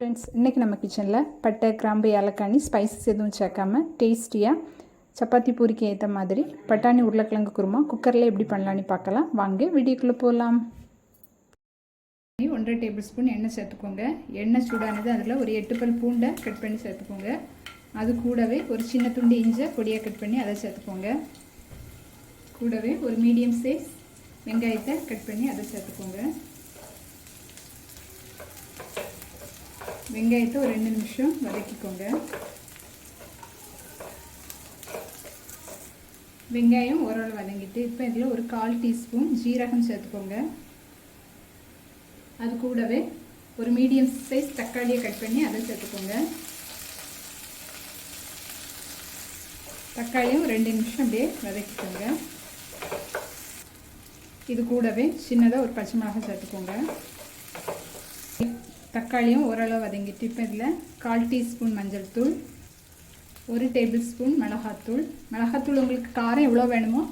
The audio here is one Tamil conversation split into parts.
ஃப்ரெண்ட்ஸ் இன்றைக்கி நம்ம கிச்சனில் பட்டை கிராம்பு ஏலக்காணி ஸ்பைசஸ் எதுவும் சேர்க்காம டேஸ்டியாக சப்பாத்தி பூரிக்கு ஏற்ற மாதிரி பட்டாணி உருளைக்கிழங்கு குருமா குக்கரில் எப்படி பண்ணலான்னு பார்க்கலாம். வாங்க வீடியோக்குள்ளே போகலாம் ஒன்றரை டேபிள் ஸ்பூன் எண்ணெய் சேர்த்துக்கோங்க. எண்ணெய் சூடானது அதில் ஒரு எட்டு பல் பூண்டை கட் பண்ணி சேர்த்துக்கோங்க. அது கூடவே ஒரு சின்ன துண்டு இஞ்சை பொடியாக கட் பண்ணி அதை சேர்த்துக்கோங்க. கூடவே ஒரு மீடியம் சைஸ் வெங்காயத்தை கட் பண்ணி அதை சேர்த்துக்கோங்க. வெங்காயத்தை ஒரு ரெண்டு நிமிஷம் வதக்கிக்கோங்க. வெங்காயம் ஓரளவு வதங்கிட்டு இப்போ இதில் ஒரு கால் டீஸ்பூன் ஜீரகம் சேர்த்துக்கோங்க. அது கூடவே ஒரு மீடியம் சைஸ் தக்காளியை கட் பண்ணி அதை சேர்த்துக்கோங்க. தக்காளியும் ரெண்டு நிமிஷம் அப்படியே வதக்கிக்கோங்க. இது கூடவே சின்னதாக ஒரு பச்சை மிளகாய் சேர்த்துக்கோங்க. தக்காளியும் ஓரளவு வதங்கிட்டு இப்போ இதில் கால் டீஸ்பூன் மஞ்சள் தூள் ஒரு டேபிள் ஸ்பூன் மிளகாத்தூள் மிளகாத்தூள் உங்களுக்கு காரம் எவ்வளோ வேணுமோ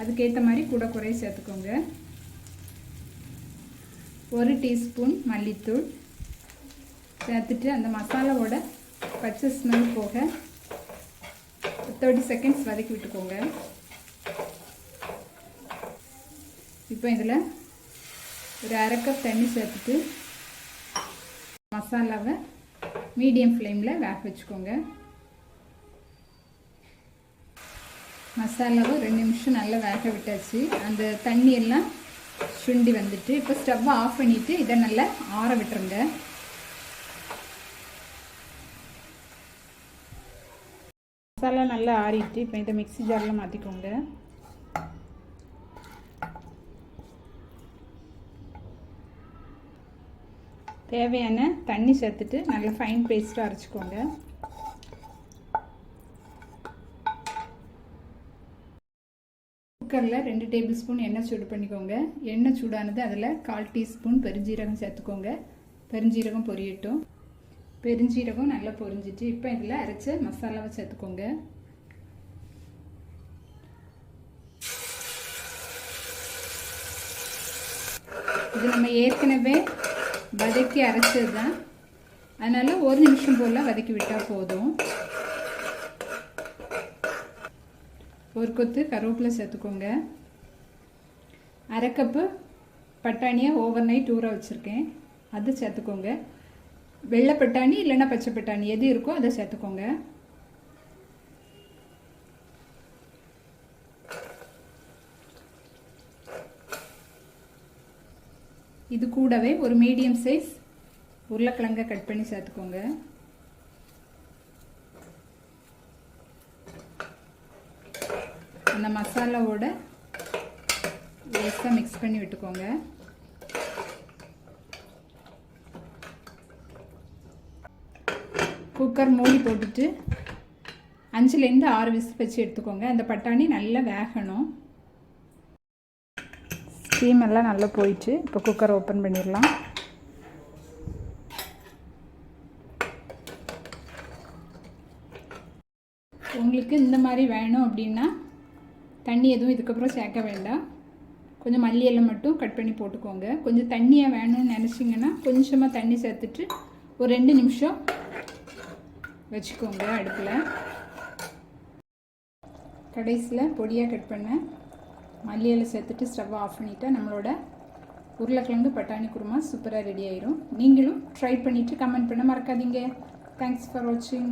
அதுக்கேற்ற மாதிரி கூட குறைய சேர்த்துக்கோங்க. ஒரு டீஸ்பூன் மல்லித்தூள். சேர்த்துட்டு அந்த மசாலாவோட பச்சை ஸ்மெல் போக தேர்ட்டி செகண்ட்ஸ் வதக்கி விட்டுக்கோங்க. இப்போ இதில் ஒரு அரை கப் தண்ணி சேர்த்துட்டு மசாலாவை மீடியம் ஃப்ளேமில் வேக வச்சுக்கோங்க. மசாலாவை ரெண்டு நிமிஷம் நல்லா வேக விட்டாச்சு. அந்த தண்ணியெல்லாம் சுண்டி வந்துட்டு இப்போ ஸ்டவ்வை ஆஃப் பண்ணிவிட்டு இதை நல்லா ஆற விட்டுருங்க. மசாலா நல்லா ஆறிட்டு இப்போ இதை மிக்சி ஜாரில் மாற்றிக்கோங்க. தேவையான தண்ணி சேர்த்துட்டு நல்லா ஃபைன் பேஸ்ட்டாக அரைச்சிக்கோங்க. குக்கரில் ரெண்டு டேபிள் ஸ்பூன் எண்ணெய் சூடு பண்ணிக்கோங்க. எண்ணெய் சூடானது அதில் கால் டீஸ்பூன் பெருஞ்சீரகம் சேர்த்துக்கோங்க. பெருஞ்சீரகம் பொரியட்டும். பெருஞ்சீரகம் நல்லா பொரிஞ்சிட்டு இப்போ இதில் அரைச்ச மசாலாவை சேர்த்துக்கோங்க. இது நம்ம ஏற்கனவே வதக்கி அரைச்சது தான் அதனால் ஒரு நிமிஷம் போல் வதக்கி விட்டால் போதும். ஒரு கொத்து கருவேப்பிலை சேர்த்துக்கோங்க. அரை கப்பு பட்டாணியை ஓவர் நைட் ஊற வச்சுருக்கேன். அது சேர்த்துக்கோங்க. வெள்ளை பட்டாணி இல்லைன்னா பச்சை பட்டாணி எது இருக்கோ அதை சேர்த்துக்கோங்க. இது கூடவே ஒரு மீடியம் சைஸ் உருளைக்கிழங்க கட் பண்ணி சேர்த்துக்கோங்க. அந்த மசாலாவோட லேசாக மிக்ஸ் பண்ணி விட்டுக்கோங்க. குக்கர் மூடி போட்டுட்டு அஞ்சுலேருந்து ஆறு விசில் வச்சு எடுத்துக்கோங்க. அந்த பட்டாணி நல்லா வேகணும். ஸ்டீம் எல்லாம் நல்லா போயிடுச்சு இப்போ குக்கர் ஓப்பன் பண்ணிடலாம். உங்களுக்கு இந்த மாதிரி வேணும் அப்படின்னா தண்ணி எதுவும் இதுக்கப்புறம் சேர்க்க வேண்டாம். கொஞ்சம் மல்லியெல்லாம் மட்டும் கட் பண்ணி போட்டுக்கோங்க. கொஞ்சம் தண்ணியாக வேணும்னு நினச்சிங்கன்னா கொஞ்சமாக தண்ணி சேர்த்துட்டு ஒரு ரெண்டு நிமிஷம் வச்சுக்கோங்க அடுப்பில். கடைசியில் பொடியாக கட் மல்லி இலை சேர்த்துட்டு ஸ்டவ்வை ஆஃப் பண்ணிவிட்டால் நம்மளோட உருளைக்கிழங்கு பட்டாணி குருமா சூப்பராக ரெடி ஆயிரும். நீங்களும் ட்ரை பண்ணிவிட்டு கமெண்ட் பண்ண மறக்காதீங்க. தேங்க்ஸ் ஃபார் வாட்சிங்